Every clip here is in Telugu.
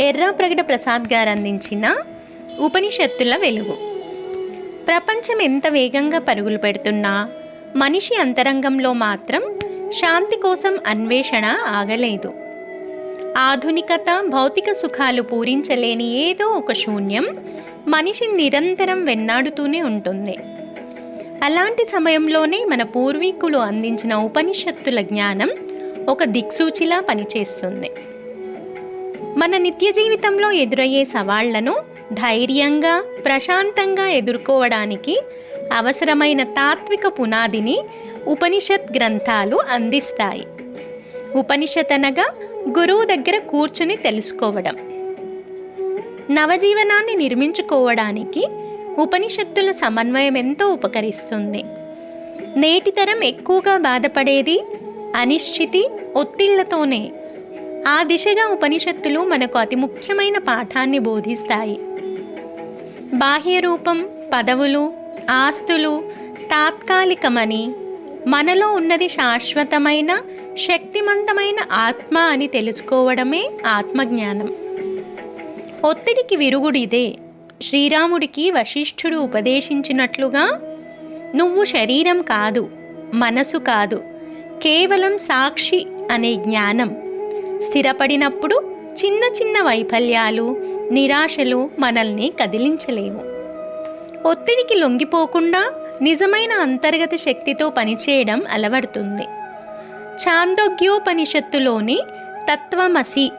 ఎర్రాప్రగడ ప్రసాద్ గారు అందించిన ఉపనిషత్తుల వెలుగు. ప్రపంచం ఎంత వేగంగా పరుగులు పెడుతున్నా మనిషి అంతరంగంలో మాత్రం శాంతి కోసం అన్వేషణ ఆగలేదు. ఆధునికత భౌతిక సుఖాలు పూరించలేని ఏదో ఒక శూన్యం మనిషి నిరంతరం వెన్నాడుతూనే ఉంటుంది. అలాంటి సమయంలోనే మన పూర్వీకులు అందించిన ఉపనిషత్తుల జ్ఞానం ఒక దిక్సూచిలా పనిచేస్తుంది. మన నిత్య జీవితంలో ఎదురయ్యే సవాళ్ళను ధైర్యంగా ప్రశాంతంగా ఎదుర్కోవడానికి అవసరమైన తాత్విక పునాదిని ఉపనిషత్ గ్రంథాలు అందిస్తాయి. ఉపనిషత్ అనగా గురువు దగ్గర కూర్చుని తెలుసుకోవడం. నవజీవనాన్ని నిర్మించుకోవడానికి ఉపనిషత్తుల సమన్వయం ఎంతో ఉపకరిస్తుంది. నేటి తరం ఎక్కువగా బాధపడేది అనిశ్చితి ఒత్తిళ్ళతోనే. ఆ దిశగా ఉపనిషత్తులు మనకు అతి ముఖ్యమైన పాఠాన్ని బోధిస్తాయి. బాహ్య రూపం పదవులు ఆస్తులు తాత్కాలికమని మనలో ఉన్నది శాశ్వతమైన శక్తిమంతమైన ఆత్మ అని తెలుసుకోవడమే ఆత్మజ్ఞానం. ఒత్తిడికి విరుగుడిదే. శ్రీరాముడికి వశిష్ఠుడు ఉపదేశించినట్లుగా నువ్వు శరీరం కాదు మనసు కాదు కేవలం సాక్షి అనే జ్ఞానం. స్థిరపడినప్పుడు చిన్న చిన్న వైఫల్యాలు నిరాశలు మనల్ని కదిలించలేవు. ఒత్తిడికి లొంగిపోకుండా నిజమైన అంతర్గత శక్తితో పనిచేయడం అలవడుతుంది. ఛాందోగ్యోపనిషత్తులోని తత్వమసి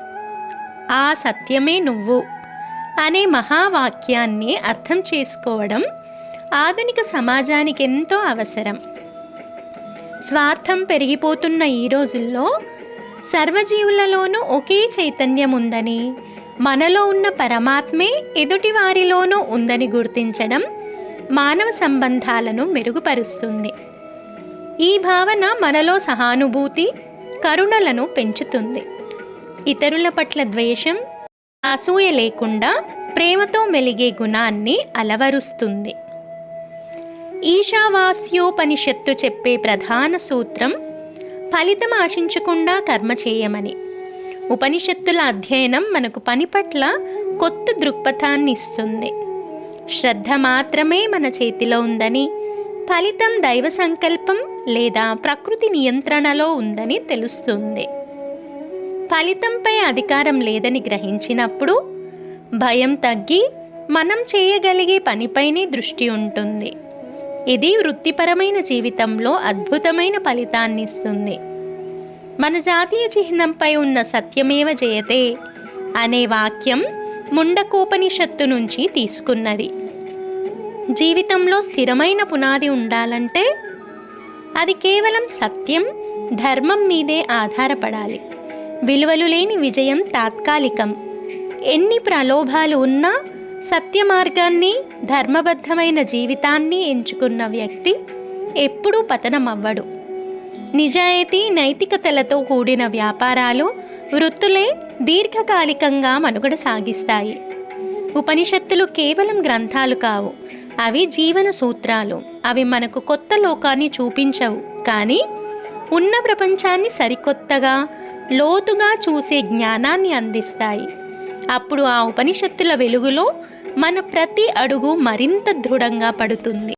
ఆ సత్యమే నువ్వు అనే మహావాక్యాన్ని అర్థం చేసుకోవడం ఆధునిక సమాజానికి ఎంతో అవసరం. స్వార్థం పెరిగిపోతున్న ఈ రోజుల్లో సర్వజీవులలోనూ ఒకే చైతన్యం ఉందని మనలో ఉన్న పరమాత్మే ఎదుటి వారిలోనూ ఉందని గుర్తించడం మానవ సంబంధాలను మెరుగుపరుస్తుంది. ఈ భావన మనలో సహానుభూతి కరుణలను పెంచుతుంది. ఇతరుల పట్ల ద్వేషం అసూయ లేకుండా ప్రేమతో మెలిగే గుణాన్ని అలవరుస్తుంది. ఈశావాస్యోపనిషత్తు చెప్పే ప్రధాన సూత్రం ఫలితం ఆశించకుండా కర్మ చేయమని. ఉపనిషత్తుల అధ్యయనం మనకు పని పట్ల కొత్త దృక్పథాన్ని ఇస్తుంది. శ్రద్ధ మాత్రమే మన చేతిలో ఉందని ఫలితం దైవ సంకల్పం లేదా ప్రకృతి నియంత్రణలో ఉందని తెలుస్తుంది. ఫలితంపై అధికారం లేదని గ్రహించినప్పుడు భయం తగ్గి మనం చేయగలిగే పనిపైనే దృష్టి ఉంటుంది. ఇది వృత్తిపరమైన జీవితంలో అద్భుతమైన ఫలితాన్ని ఇస్తుంది మన జాతీయ చిహ్నంపై ఉన్న సత్యమేవ జయతే అనే వాక్యం ముండకోపనిషత్తు నుంచి తీసుకున్నది. జీవితంలో స్థిరమైన పునాది ఉండాలంటే అది కేవలం సత్యం ధర్మం మీదే ఆధారపడాలి. విలువలు లేని విజయం తాత్కాలికం. ఎన్ని ప్రలోభాలు ఉన్నా సత్య మార్గాన్ని ధర్మబద్ధమైన జీవితాన్ని ఎంచుకున్న వ్యక్తి ఎప్పుడూ పతనమవ్వడు. నిజాయితీ నైతికతలతో కూడిన వ్యాపారాలు వృత్తులే దీర్ఘకాలికంగా మనుగడ సాగిస్తాయి. ఉపనిషత్తులు కేవలం గ్రంథాలు కావు. అవి జీవన సూత్రాలు. అవి మనకు కొత్త లోకాన్ని చూపించవు. కానీ ఉన్న ప్రపంచాన్ని సరికొత్తగా లోతుగా చూసే జ్ఞానాన్ని అందిస్తాయి. అప్పుడు ఆ ఉపనిషత్తుల వెలుగులో మన ప్రతి అడుగు మరింత దృఢంగా పడుతుంది.